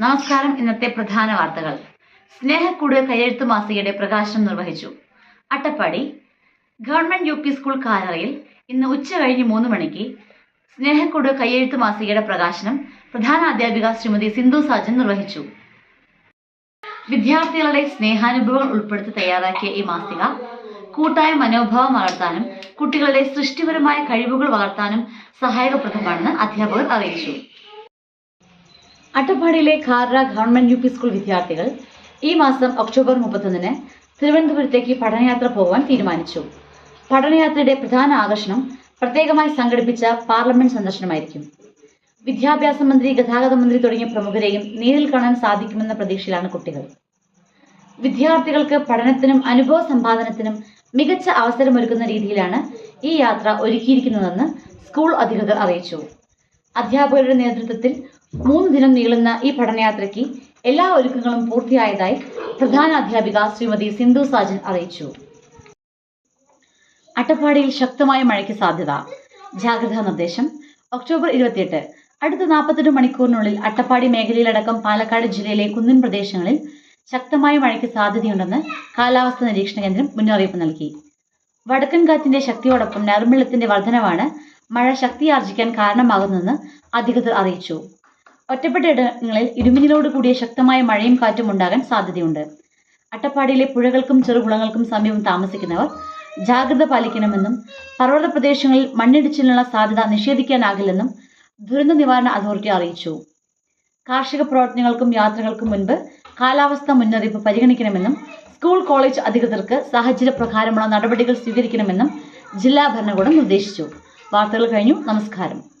നമസ്കാരം. ഇന്നത്തെ പ്രധാന വാർത്തകൾ. സ്നേഹക്കൂട് കയ്യെഴുത്ത് മാസികയുടെ പ്രകാശനം നിർവഹിച്ചു. Attappadi. Government U P school കാലറയിൽ ഇന്ന് ഉച്ച കഴിഞ്ഞ് മൂന്ന് മണിക്ക് സ്നേഹക്കൂട് കയ്യെഴുത്ത് മാസികയുടെ പ്രകാശനം പ്രധാന അധ്യാപിക ശ്രീമതി സിന്ധു സാജൻ നിർവഹിച്ചു. വിദ്യാർത്ഥികളുടെ സ്നേഹാനുഭവങ്ങൾ ഉൾപ്പെടുത്തി തയ്യാറാക്കിയ ഈ മാസിക കൂട്ടായ മനോഭാവം വളർത്താനും കുട്ടികളുടെ സൃഷ്ടിപരമായ കഴിവുകൾ വളർത്താനും സഹായകപ്രദമാണെന്ന് അധ്യാപകർ അറിയിച്ചു. അട്ടപ്പാടിയിലെ ഖാർറ ഗവൺമെന്റ് യു പി സ്കൂൾ വിദ്യാർത്ഥികൾ ഈ മാസം ഒക്ടോബർ മുപ്പത്തൊന്നിന് തിരുവനന്തപുരത്തേക്ക് പഠനയാത്ര പോകാൻ തീരുമാനിച്ചു. പഠനയാത്രയുടെ പ്രധാന ആകർഷണം പ്രത്യേകമായി സംഘടിപ്പിച്ച പാർലമെന്റ് സന്ദർശനമായിരിക്കും. വിദ്യാഭ്യാസ മന്ത്രി ഗതാഗത മന്ത്രി തുടങ്ങിയ പ്രമുഖരെയും നേരിൽ കാണാൻ സാധിക്കുമെന്ന പ്രതീക്ഷയിലാണ് കുട്ടികൾ. വിദ്യാർത്ഥികൾക്ക് പഠനത്തിനും അനുഭവ സമ്പാദനത്തിനും മികച്ച അവസരമൊരുക്കുന്ന രീതിയിലാണ് ഈ യാത്ര ഒരുക്കിയിരിക്കുന്നതെന്ന് സ്കൂൾ അധികൃതർ അറിയിച്ചു. അധ്യാപകരുടെ നേതൃത്വത്തിൽ മൂന്ന് ദിനം നീളുന്ന ഈ പഠനയാത്രയ്ക്ക് എല്ലാ ഒരുക്കങ്ങളും പൂർത്തിയായതായി പ്രധാന അധ്യാപിക ശ്രീമതി സിന്ധു സാജൻ അറിയിച്ചു. അട്ടപ്പാടിയിൽ ശക്തമായ മഴയ്ക്ക് സാധ്യത. ജാഗ്രതാ നിർദ്ദേശം. ഒക്ടോബർ ഇരുപത്തിയെട്ട് അടുത്ത നാൽപ്പത്തെട്ട് മണിക്കൂറിനുള്ളിൽ അട്ടപ്പാടി മേഖലയിലടക്കം പാലക്കാട് ജില്ലയിലെ കുന്നിൻ പ്രദേശങ്ങളിൽ ശക്തമായ മഴയ്ക്ക് സാധ്യതയുണ്ടെന്ന് കാലാവസ്ഥാ നിരീക്ഷണ കേന്ദ്രം മുന്നറിയിപ്പ് നൽകി. വടക്കൻ കാറ്റിന്റെ ശക്തിയോടൊപ്പം നറുമിളത്തിന്റെ വർധനവാണ് മഴ ശക്തിയാർജിക്കാൻ കാരണമാകുന്നതെന്ന് അധികൃതർ അറിയിച്ചു. ഒറ്റപ്പെട്ട ഇടങ്ങളിൽ കൂടിയ ശക്തമായ മഴയും കാറ്റും ഉണ്ടാകാൻ സാധ്യതയുണ്ട്. അട്ടപ്പാടിയിലെ പുഴകൾക്കും ചെറുകുളങ്ങൾക്കും സമീപം താമസിക്കുന്നവർ ജാഗ്രത പാലിക്കണമെന്നും പർവത പ്രദേശങ്ങളിൽ മണ്ണിടിച്ചിലിനുള്ള സാധ്യത നിഷേധിക്കാനാകില്ലെന്നും ദുരന്ത നിവാരണ അതോറിറ്റി അറിയിച്ചു. കാർഷിക പ്രവർത്തനങ്ങൾക്കും യാത്രകൾക്കും മുൻപ് കാലാവസ്ഥ മുന്നറിയിപ്പ് പരിഗണിക്കണമെന്നും സ്കൂൾ കോളേജ് അധികൃതർക്ക് സാഹചര്യ പ്രകാരമുള്ള നടപടികൾ സ്വീകരിക്കണമെന്നും ജില്ലാ ഭരണകൂടം നിർദ്ദേശിച്ചു. വാർത്തകൾ കഴിഞ്ഞു. നമസ്കാരം.